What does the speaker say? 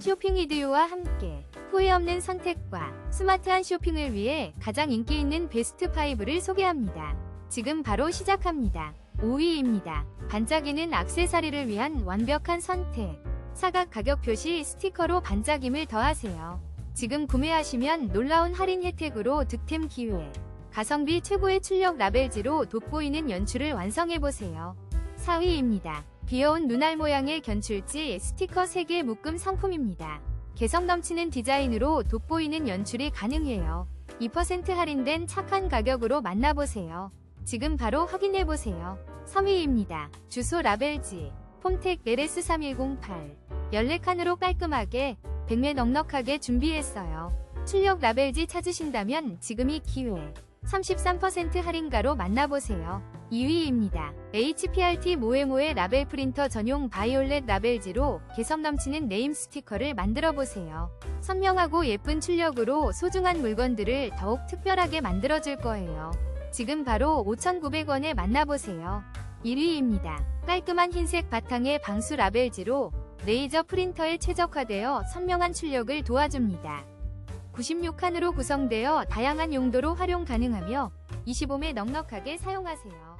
쇼핑 이디오와 함께 후회 없는 선택과 스마트한 쇼핑을 위해 가장 인기 있는 베스트 5를 소개합니다. 지금 바로 시작합니다. 5위입니다. 반짝이는 악세사리를 위한 완벽한 선택. 사각 가격 표시 스티커로 반짝임을 더하세요. 지금 구매하시면 놀라운 할인 혜택으로 득템 기회. 가성비 최고의 출력 라벨지로 돋보이는 연출을 완성해보세요. 4위입니다. 귀여운 눈알 모양의 견출지 스티커 3개 묶음 상품입니다. 개성 넘치는 디자인으로 돋보이는 연출이 가능해요. 2% 할인된 착한 가격으로 만나보세요. 지금 바로 확인해보세요. 3위입니다. 주소 라벨지 폼텍 LS3108 14칸으로 깔끔하게 100매 넉넉하게 준비했어요. 출력 라벨지 찾으신다면 지금이 기회. 33% 할인가로 만나보세요. 2위입니다. HPRT 모에모에 라벨 프린터 전용 바이올렛 라벨지로 개성 넘치는 네임 스티커를 만들어 보세요. 선명하고 예쁜 출력으로 소중한 물건들을 더욱 특별하게 만들어 줄 거예요. 지금 바로 5,900원에 만나보세요. 1위입니다. 깔끔한 흰색 바탕의 방수 라벨지로 레이저 프린터에 최적화되어 선명한 출력을 도와줍니다. 96칸으로 구성되어 다양한 용도로 활용 가능하며 25매 넉넉하게 사용하세요.